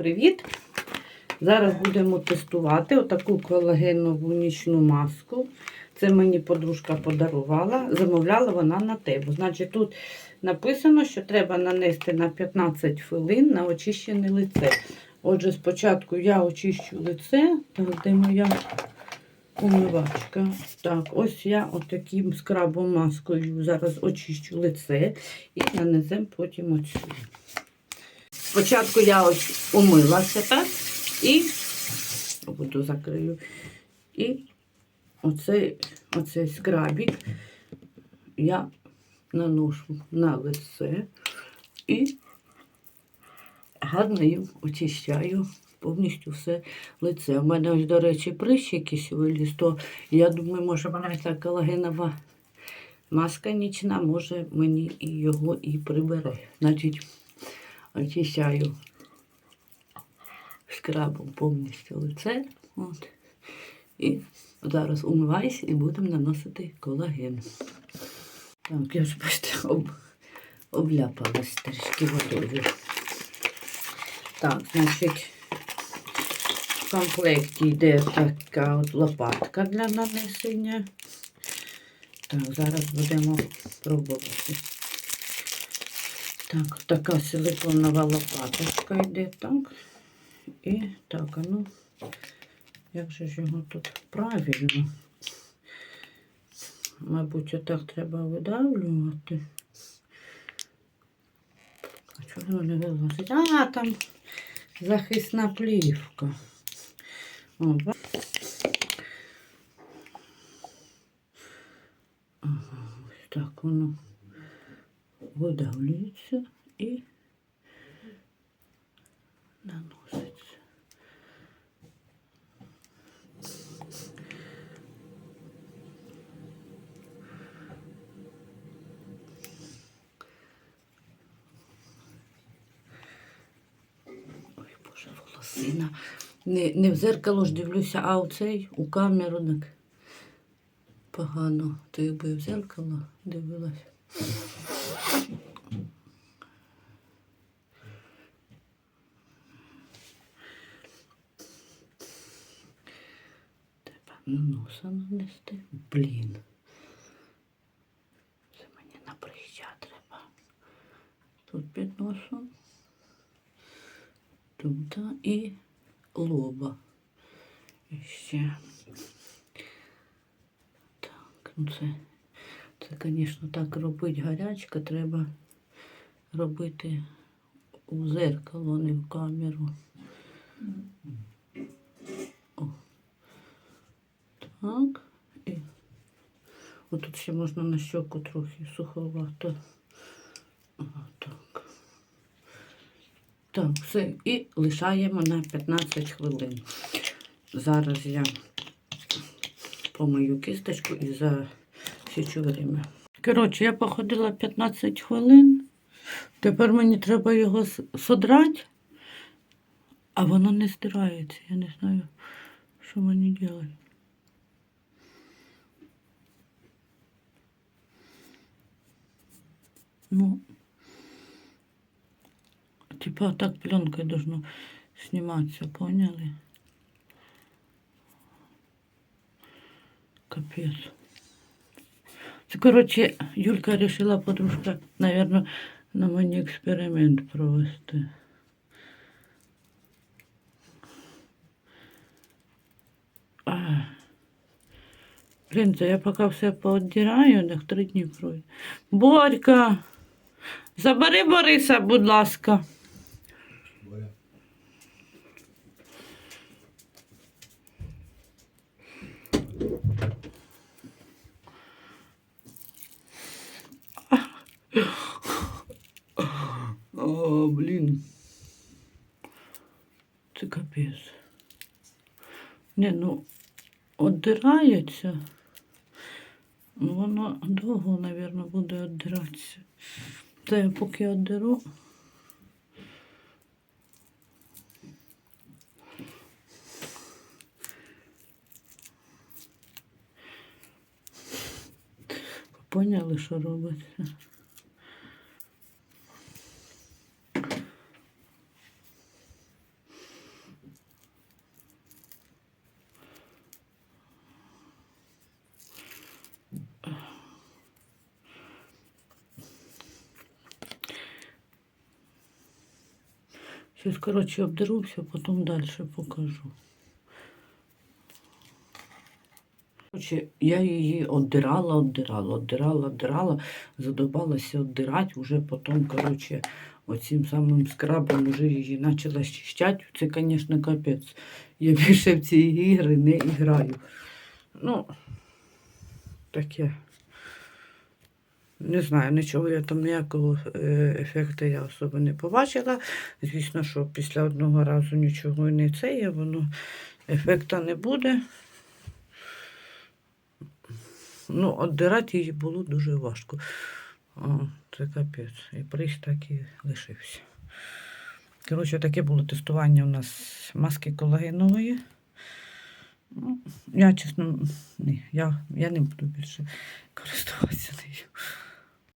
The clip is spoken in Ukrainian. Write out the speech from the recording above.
привіт! Зараз будемо тестувати отаку колагенову нічну маску. Це мені подружка подарувала. Замовляла вона на тебе. Значить, тут написано, що треба нанести на 15 хвилин на очищене лице. Отже, спочатку я очищу лице, так, де моя умивачка. Так, ось я отаким скрабом маскою зараз очищу лице і нанесемо потім оцю. Спочатку я ось умилася так і буду закрию. І оцей, оцей скрабік я наношу на лице і гарно очищаю повністю все лице. У мене ось, до речі, прищ якийсь виліз, то я думаю, може вона ця колагенова маска нічна, може мені і його і прибере. Значить, очищаю скрабом повністю лице. От. І зараз умиваюся і будемо наносити колаген. Так, я ж бачите, об, обляпалась трішки водою. Так, значить, в комплекті йде така от лопатка для нанесення. Так, зараз будемо пробувати. Так, така силиконова лопаточка йде, так. І так, а ну, як же ж його тут правильно? Мабуть, отак треба видавлювати. А чого не вилазить? А, там захисна плівка. О, так воно видавлюється і наноситься. Ой, Боже, волосина. Не, не в зеркало ж дивлюся, а оцей у камеру так погано. То якби в зеркало дивилась. Носа нанести. Блін. Це мені на прища треба. Тут під носом. Тут і лоба. І ще. Так, ну це, це, звісно, так робить гарячка, треба робити у зеркало, не в камеру. О. Так. І отут ще можна на щоку трохи суховато. Так. Так, все. І лишаємо на 15 хвилин. Зараз я помию кисточку і засічу время. Коротше, я походила 15 хвилин. Тепер мені треба його содрати, а воно не стирається. Я не знаю, що мені робити. Ну, типа так пленкой должно сниматься, поняли? Капец. Коротше, Юлька вирішила, подружка, наверное, на мені експеримент провести. А. Блін, я поки все пооддираю, так три дні пройде. Борька, забери Бориса, будь ласка. О, блін. Це капець. Не, ну, оддирається. Ну, воно довго, мабуть, буде оддиратися. Це я поки оддеру. Поняли, що робиться? Зараз, коротше, обдеруся, потім далі покажу. Коротше, я її оддирала, оддирала, оддирала, оддирала, задобалася оддирати, вже потім, коротше, оцим самим скрабом вже її почала щищати. Це, звісно, капець. Я більше в ці ігри не граю. Ну, таке. Не знаю, нічого я там ніякого е, ефекту я особо не побачила. Звісно, що після одного разу нічого і не це є, воно ефекту не буде. Ну, отдирати її було дуже важко. О, це капець. І прийш так і лишився. Коротше, таке було тестування у нас маски колагенової. Ну, я чесно, ні, я, я не буду більше користуватися.